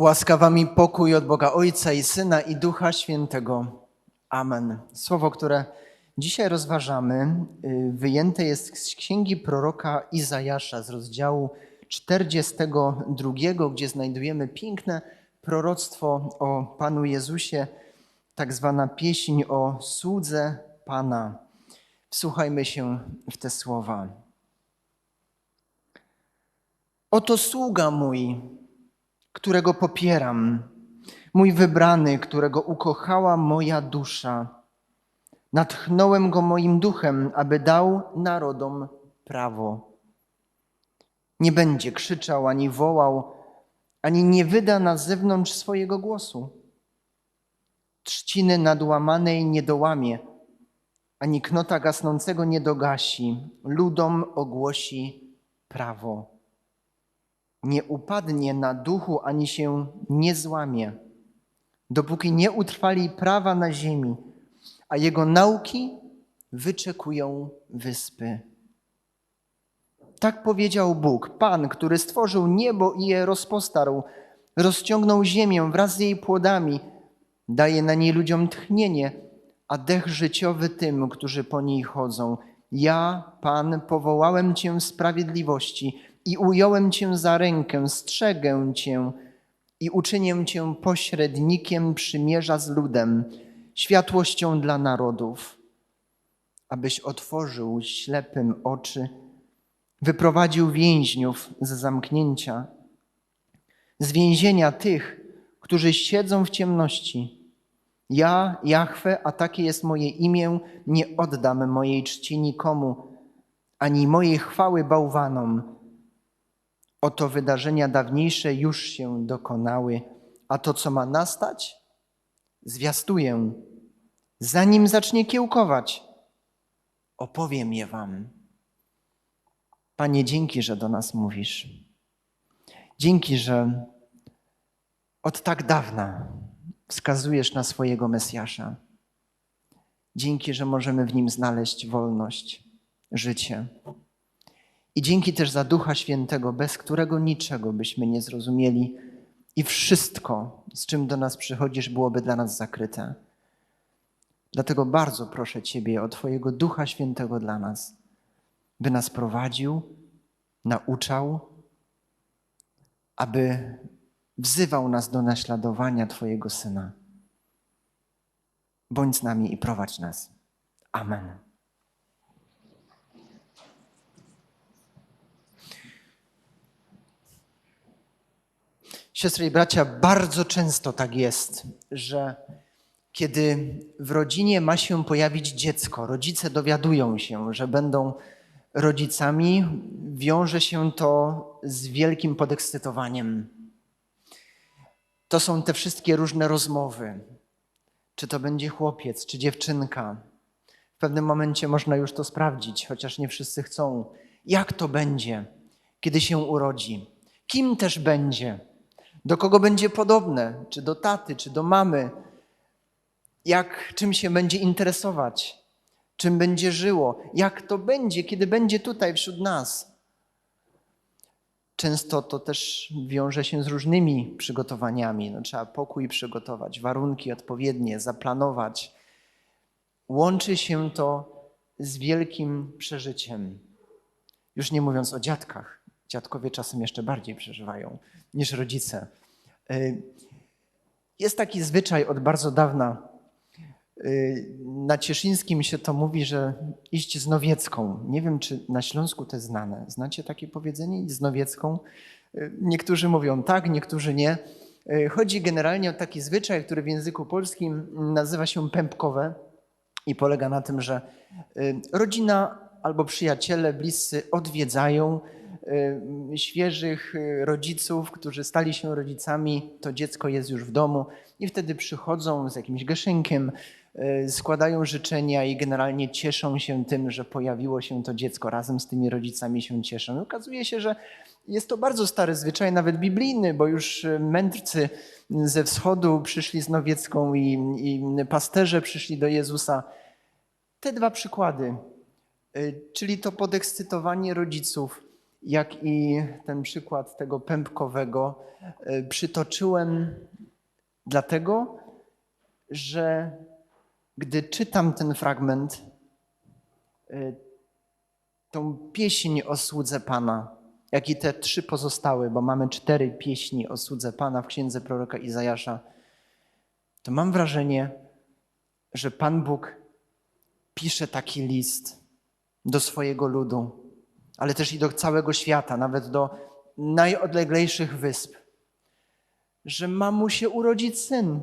Łaskawa mi pokój od Boga Ojca i Syna i Ducha Świętego. Amen. Słowo, które dzisiaj rozważamy, y, wyjęte jest z księgi proroka Izajasza z rozdziału 42, gdzie znajdujemy piękne proroctwo o Panu Jezusie, tak zwana pieśń o słudze Pana. Wsłuchajmy się w te słowa. Oto sługa mój, którego popieram, mój wybrany, którego ukochała moja dusza. Natchnąłem go moim duchem, aby dał narodom prawo. Nie będzie krzyczał ani wołał, ani nie wyda na zewnątrz swojego głosu. Trzciny nadłamanej nie dołamie, ani knota gasnącego nie dogasi. Ludom ogłosi prawo nie upadnie na duchu ani się nie złamie, dopóki nie utrwali prawa na ziemi, a jego nauki wyczekują wyspy. Tak powiedział Bóg, Pan, który stworzył niebo i je rozpostarł, rozciągnął ziemię wraz z jej płodami, daje na niej ludziom tchnienie, a dech życiowy tym, którzy po niej chodzą. Ja, Pan, powołałem Cię w sprawiedliwości i ująłem Cię za rękę, strzegę Cię i uczynię Cię pośrednikiem przymierza z ludem, światłością dla narodów, abyś otworzył ślepym oczy, wyprowadził więźniów z zamknięcia, z więzienia tych, którzy siedzą w ciemności. Ja, Jahwe, a takie jest moje imię, nie oddam mojej czci nikomu, ani mojej chwały bałwanom. Oto wydarzenia dawniejsze już się dokonały, a to, co ma nastać, zwiastuję. Zanim zacznie kiełkować, opowiem je Wam. Panie, dzięki, że do nas mówisz. Dzięki, że od tak dawna wskazujesz na swojego Mesjasza. Dzięki, że możemy w nim znaleźć wolność, życie. I dzięki też za Ducha Świętego, bez którego niczego byśmy nie zrozumieli i wszystko, z czym do nas przychodzisz, byłoby dla nas zakryte. Dlatego bardzo proszę Ciebie o Twojego Ducha Świętego dla nas, by nas prowadził, nauczał, aby wzywał nas do naśladowania Twojego Syna. Bądź z nami i prowadź nas. Amen. Siostry i bracia, bardzo często tak jest, że kiedy w rodzinie ma się pojawić dziecko, rodzice dowiadują się, że będą rodzicami, wiąże się to z wielkim podekscytowaniem. To są te wszystkie różne rozmowy. Czy to będzie chłopiec, czy dziewczynka. W pewnym momencie można już to sprawdzić, chociaż nie wszyscy chcą. Jak to będzie, kiedy się urodzi? Kim też będzie? Do kogo będzie podobne? Czy do taty, czy do mamy? Jak, czym się będzie interesować? Czym będzie żyło? Jak to będzie, kiedy będzie tutaj wśród nas? Często to też wiąże się z różnymi przygotowaniami. No, trzeba pokój przygotować, warunki odpowiednie, zaplanować. Łączy się to z wielkim przeżyciem. Już nie mówiąc o dziadkach. Dziadkowie czasem jeszcze bardziej przeżywają niż rodzice. Jest taki zwyczaj od bardzo dawna. Na Cieszyńskim się to mówi, że iść z Nowiecką. Nie wiem, czy na Śląsku to jest znane. Znacie takie powiedzenie? Iść z Nowiecką? Niektórzy mówią tak, niektórzy nie. Chodzi generalnie o taki zwyczaj, który w języku polskim nazywa się pępkowe i polega na tym, że rodzina albo przyjaciele, bliscy odwiedzają świeżych rodziców, którzy stali się rodzicami, to dziecko jest już w domu i wtedy przychodzą z jakimś geszynkiem, składają życzenia i generalnie cieszą się tym, że pojawiło się to dziecko, razem z tymi rodzicami się cieszą. I okazuje się, że jest to bardzo stary zwyczaj, nawet biblijny, bo już mędrcy ze wschodu przyszli z Nowiecką i, i pasterze przyszli do Jezusa. Te dwa przykłady, czyli to podekscytowanie rodziców jak i ten przykład tego pępkowego y, przytoczyłem dlatego, że gdy czytam ten fragment, y, tą pieśń o słudze Pana, jak i te trzy pozostałe, bo mamy cztery pieśni o słudze Pana w księdze proroka Izajasza, to mam wrażenie, że Pan Bóg pisze taki list do swojego ludu, ale też i do całego świata, nawet do najodleglejszych wysp, że ma mu się urodzić syn,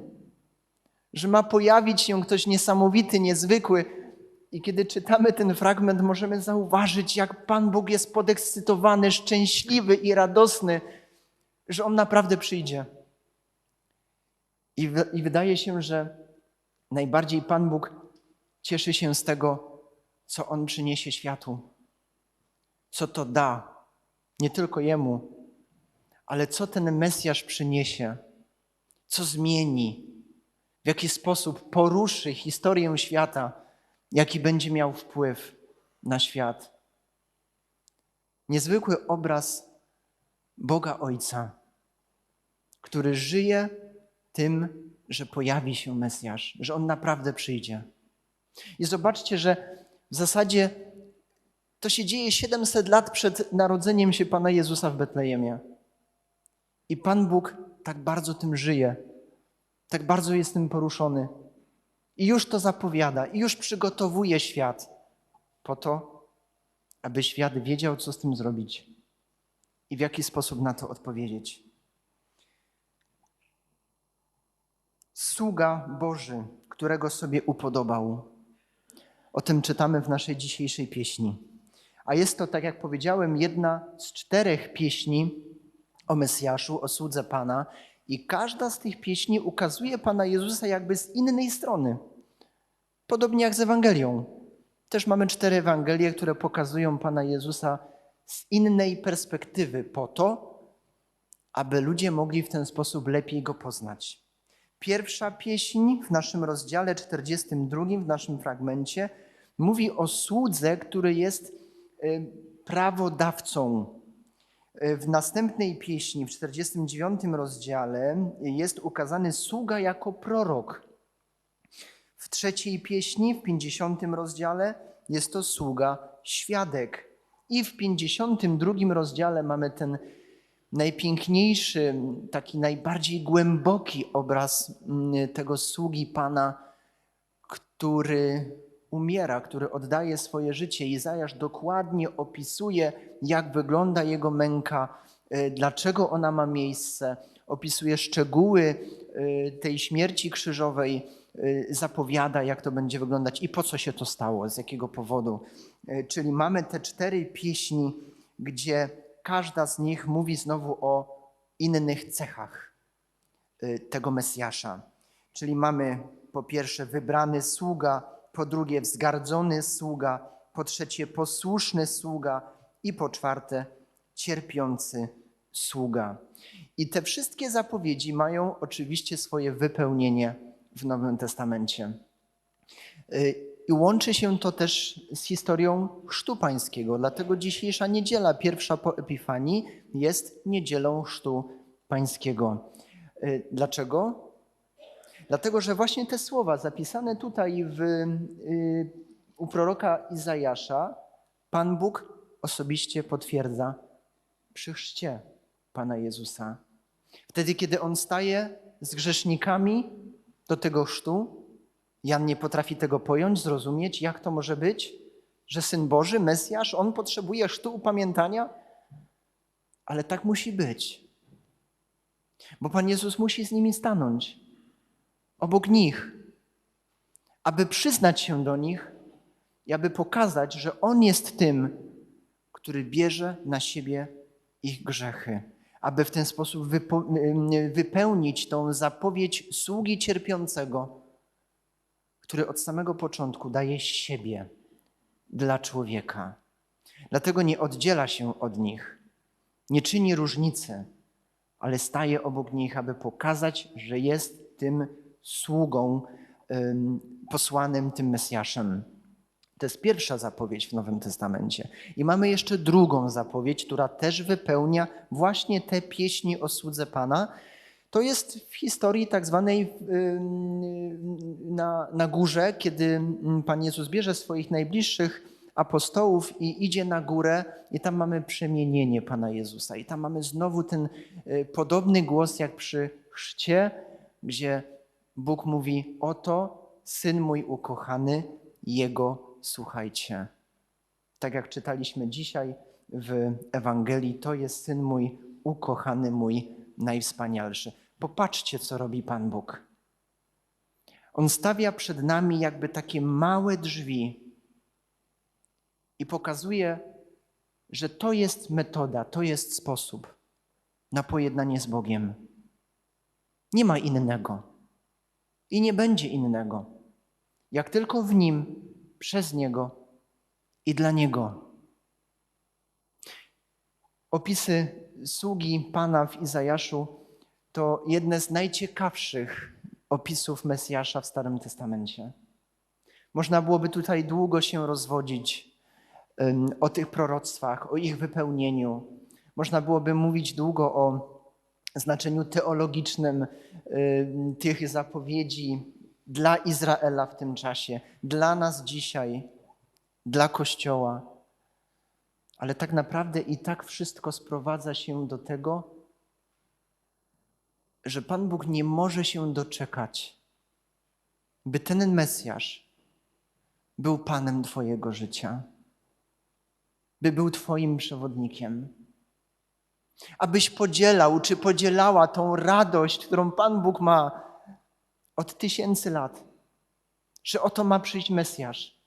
że ma pojawić się ktoś niesamowity, niezwykły. I kiedy czytamy ten fragment, możemy zauważyć, jak Pan Bóg jest podekscytowany, szczęśliwy i radosny, że On naprawdę przyjdzie. I, w, I wydaje się, że najbardziej Pan Bóg cieszy się z tego, co On przyniesie światu, co to da, nie tylko Jemu, ale co ten Mesjasz przyniesie, co zmieni, w jaki sposób poruszy historię świata, jaki będzie miał wpływ na świat. Niezwykły obraz Boga Ojca, który żyje tym, że pojawi się Mesjasz, że On naprawdę przyjdzie. I zobaczcie, że w zasadzie to się dzieje 700 lat przed narodzeniem się Pana Jezusa w Betlejemie. I Pan Bóg tak bardzo tym żyje, tak bardzo jest tym poruszony. I już to zapowiada, i już przygotowuje świat po to, aby świat wiedział, co z tym zrobić i w jaki sposób na to odpowiedzieć. Sługa Boży, którego sobie upodobał. O tym czytamy w naszej dzisiejszej pieśni. A jest to, tak jak powiedziałem, jedna z czterech pieśni o Mesjaszu, o słudze Pana. I każda z tych pieśni ukazuje Pana Jezusa jakby z innej strony. Podobnie jak z Ewangelią. Też mamy cztery Ewangelie, które pokazują Pana Jezusa z innej perspektywy, po to, aby ludzie mogli w ten sposób lepiej go poznać. Pierwsza pieśń w naszym rozdziale 42, w naszym fragmencie, mówi o słudze, który jest prawodawcą. Y, W następnej pieśni, w 49 rozdziale, jest ukazany sługa jako prorok. W trzeciej pieśni, w 50 rozdziale, jest to sługa świadek. I w 52 rozdziale mamy ten najpiękniejszy, taki najbardziej głęboki obraz mm, tego sługi Pana, który umiera, który oddaje swoje życie. Izajasz dokładnie opisuje, jak wygląda jego męka, y, dlaczego ona ma miejsce, opisuje szczegóły y, tej śmierci krzyżowej, y, zapowiada, jak to będzie wyglądać i po co się to stało, z jakiego powodu. Czyli mamy te cztery pieśni, gdzie każda z nich mówi znowu o innych cechach tego Mesjasza. Czyli mamy po pierwsze wybrany sługa, po drugie wzgardzony sługa, po trzecie posłuszny sługa i po czwarte cierpiący sługa. I te wszystkie zapowiedzi mają oczywiście swoje wypełnienie w Nowym Testamencie. I łączy się to też z historią Chrztu Pańskiego. Dlatego dzisiejsza niedziela, pierwsza po Epifanii, jest niedzielą Chrztu Pańskiego. Dlaczego? Dlatego, że właśnie te słowa zapisane tutaj w, y, u proroka Izajasza, Pan Bóg osobiście potwierdza przy chrzcie Pana Jezusa. Wtedy, kiedy On staje z grzesznikami do tego chrztu, Jan nie potrafi tego pojąć, zrozumieć, jak to może być, że Syn Boży, Mesjasz, On potrzebuje chrztu upamiętania, ale tak musi być. Bo Pan Jezus musi z nimi stanąć obok nich, aby przyznać się do nich i aby pokazać, że On jest tym, który bierze na siebie ich grzechy, aby w ten sposób wypełnić tą zapowiedź sługi cierpiącego, który od samego początku daje siebie dla człowieka. Dlatego nie oddziela się od nich, nie czyni różnicy, ale staje obok nich, aby pokazać, że jest tym sługą posłanym tym Mesjaszem. To jest pierwsza zapowiedź w Nowym Testamencie. I mamy jeszcze drugą zapowiedź, która też wypełnia właśnie te pieśni o słudze Pana. To jest w historii tak zwanej na, na górze, kiedy Pan Jezus bierze swoich najbliższych apostołów i idzie na górę i tam mamy przemienienie Pana Jezusa. I tam mamy znowu ten y, podobny głos jak przy chrzcie, gdzie Bóg mówi, oto Syn mój ukochany, Jego słuchajcie. Tak jak czytaliśmy dzisiaj w Ewangelii, to jest Syn mój ukochany, mój najwspanialszy. Popatrzcie, co robi Pan Bóg. On stawia przed nami jakby takie małe drzwi i pokazuje, że to jest metoda, to jest sposób na pojednanie z Bogiem. Nie ma innego i nie będzie innego, jak tylko w Nim, przez Niego i dla Niego. Opisy sługi Pana w Izajaszu to jedne z najciekawszych opisów Mesjasza w Starym Testamencie. Można byłoby tutaj długo się rozwodzić o tych proroctwach, o ich wypełnieniu. Można byłoby mówić długo o znaczeniu teologicznym tych zapowiedzi dla Izraela w tym czasie, dla nas dzisiaj, dla Kościoła. Ale tak naprawdę i tak wszystko sprowadza się do tego, że Pan Bóg nie może się doczekać, by ten Mesjasz był Panem Twojego życia, by był Twoim przewodnikiem, abyś podzielał czy podzielała tą radość, którą Pan Bóg ma od tysięcy lat, że oto ma przyjść Mesjasz.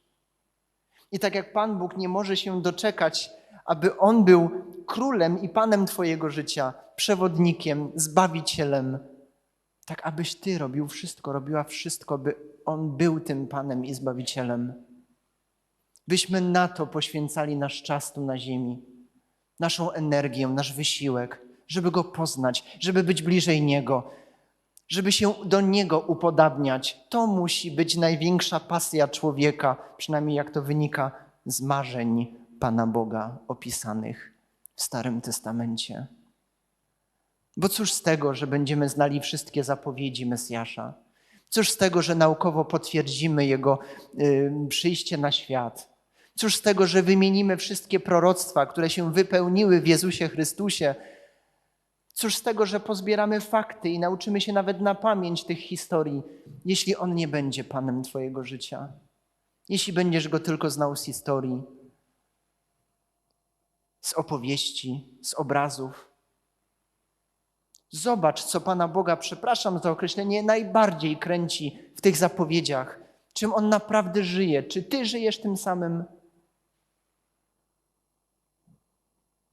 I tak jak Pan Bóg nie może się doczekać, aby On był królem i Panem Twojego życia, przewodnikiem, zbawicielem, tak abyś Ty robił wszystko, robiła wszystko, by On był tym Panem i Zbawicielem. Byśmy na to poświęcali nasz czas tu na ziemi, naszą energię, nasz wysiłek, żeby Go poznać, żeby być bliżej Niego, żeby się do Niego upodabniać. To musi być największa pasja człowieka, przynajmniej jak to wynika z marzeń Pana Boga opisanych w Starym Testamencie. Bo cóż z tego, że będziemy znali wszystkie zapowiedzi Mesjasza? Cóż z tego, że naukowo potwierdzimy Jego y, przyjście na świat? Cóż z tego, że wymienimy wszystkie proroctwa, które się wypełniły w Jezusie Chrystusie? Cóż z tego, że pozbieramy fakty i nauczymy się nawet na pamięć tych historii, jeśli On nie będzie Panem Twojego życia? Jeśli będziesz Go tylko znał z historii, z opowieści, z obrazów. Zobacz, co Pana Boga, przepraszam za określenie, najbardziej kręci w tych zapowiedziach. Czym On naprawdę żyje? Czy Ty żyjesz tym samym?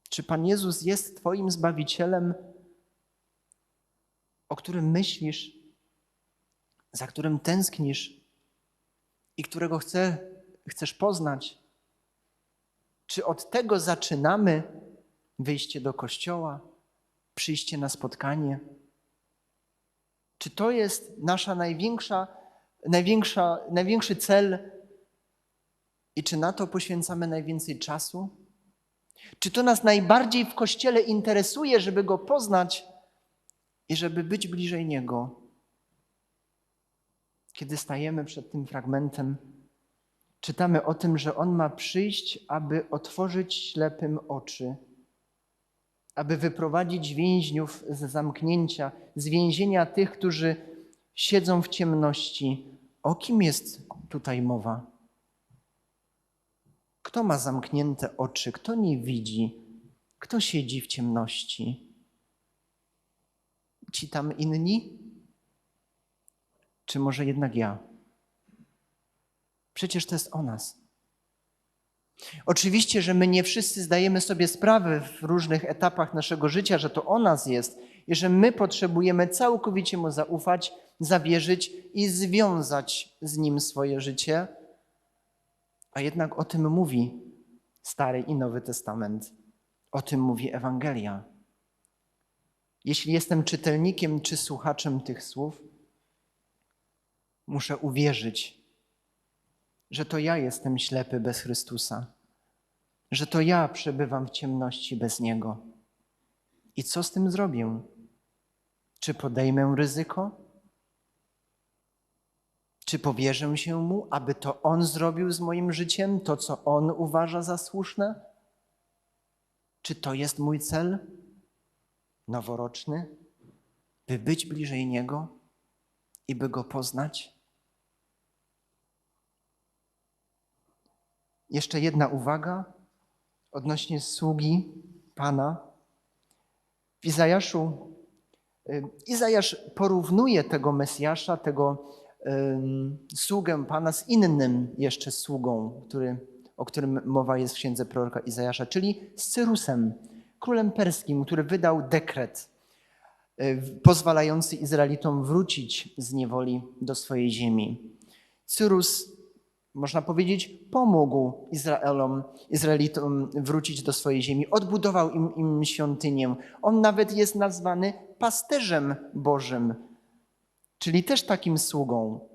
Czy Pan Jezus jest Twoim Zbawicielem, o którym myślisz, za którym tęsknisz i którego chce, chcesz poznać? Czy od tego zaczynamy wyjście do kościoła, przyjście na spotkanie? Czy to jest nasza największa, największa, największy cel i czy na to poświęcamy najwięcej czasu? Czy to nas najbardziej w kościele interesuje, żeby go poznać i żeby być bliżej niego? Kiedy stajemy przed tym fragmentem, czytamy o tym, że On ma przyjść, aby otworzyć ślepym oczy, aby wyprowadzić więźniów z zamknięcia, z więzienia tych, którzy siedzą w ciemności. O kim jest tutaj mowa? Kto ma zamknięte oczy? Kto nie widzi? Kto siedzi w ciemności? Ci tam inni? Czy może jednak ja? Przecież to jest o nas. Oczywiście, że my nie wszyscy zdajemy sobie sprawę w różnych etapach naszego życia, że to o nas jest i że my potrzebujemy całkowicie Mu zaufać, zawierzyć i związać z Nim swoje życie. A jednak o tym mówi Stary i Nowy Testament. O tym mówi Ewangelia. Jeśli jestem czytelnikiem czy słuchaczem tych słów, muszę uwierzyć, że to ja jestem ślepy bez Chrystusa, że to ja przebywam w ciemności bez Niego. I co z tym zrobię? Czy podejmę ryzyko? Czy powierzę się Mu, aby to On zrobił z moim życiem to, co On uważa za słuszne? Czy to jest mój cel noworoczny, by być bliżej Niego i by Go poznać? Jeszcze jedna uwaga odnośnie sługi Pana. W Izajaszu, y, Izajasz porównuje tego Mesjasza, tego sługę Pana z innym jeszcze sługą, który, o którym mowa jest w księdze proroka Izajasza, czyli z Cyrusem, królem perskim, który wydał dekret y, pozwalający Izraelitom wrócić z niewoli do swojej ziemi. Cyrus można powiedzieć, pomógł Izraelom, Izraelitom wrócić do swojej ziemi, odbudował im, im świątynię. On nawet jest nazwany pasterzem Bożym, czyli też takim sługą,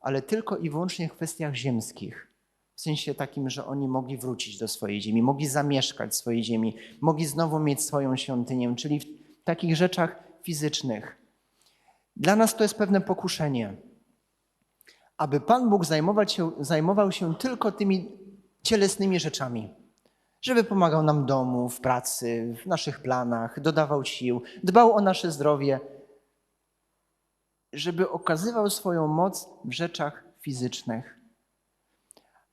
ale tylko i wyłącznie w kwestiach ziemskich. W sensie takim, że oni mogli wrócić do swojej ziemi, mogli zamieszkać w swojej ziemi, mogli znowu mieć swoją świątynię, czyli w takich rzeczach fizycznych. Dla nas to jest pewne pokuszenie aby Pan Bóg się, zajmował się tylko tymi cielesnymi rzeczami. Żeby pomagał nam w domu, w pracy, w naszych planach, dodawał sił, dbał o nasze zdrowie, żeby okazywał swoją moc w rzeczach fizycznych.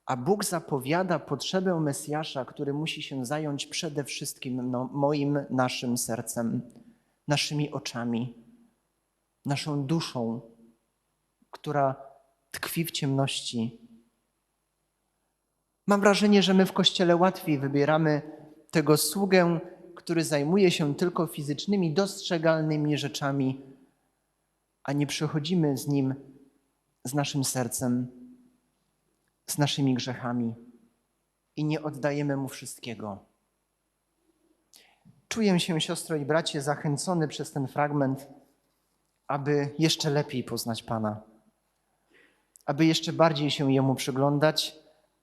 A Bóg zapowiada potrzebę Mesjasza, który musi się zająć przede wszystkim no, moim, naszym sercem, naszymi oczami, naszą duszą, która tkwi w ciemności. Mam wrażenie, że my w kościele łatwiej wybieramy tego sługę, który zajmuje się tylko fizycznymi, dostrzegalnymi rzeczami, a nie przychodzimy z nim, z naszym sercem, z naszymi grzechami i nie oddajemy mu wszystkiego. Czuję się, siostro i bracie, zachęcony przez ten fragment, aby jeszcze lepiej poznać Pana aby jeszcze bardziej się Jemu przyglądać,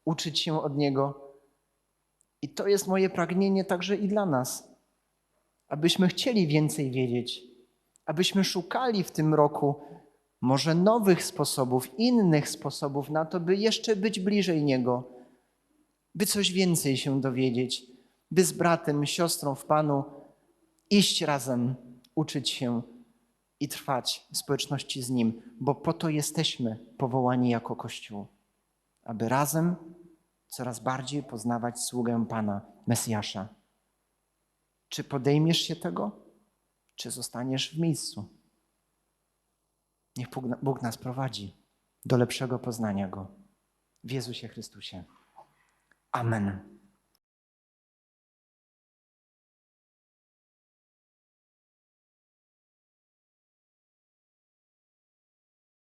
uczyć się od Niego. I to jest moje pragnienie także i dla nas, abyśmy chcieli więcej wiedzieć, abyśmy szukali w tym roku może nowych sposobów, innych sposobów na to, by jeszcze być bliżej Niego, by coś więcej się dowiedzieć, by z bratem, siostrą w Panu iść razem, uczyć się i trwać w społeczności z Nim, bo po to jesteśmy powołani jako Kościół, aby razem coraz bardziej poznawać sługę Pana, Mesjasza. Czy podejmiesz się tego, czy zostaniesz w miejscu? Niech Bóg nas prowadzi do lepszego poznania Go. W Jezusie Chrystusie. Amen.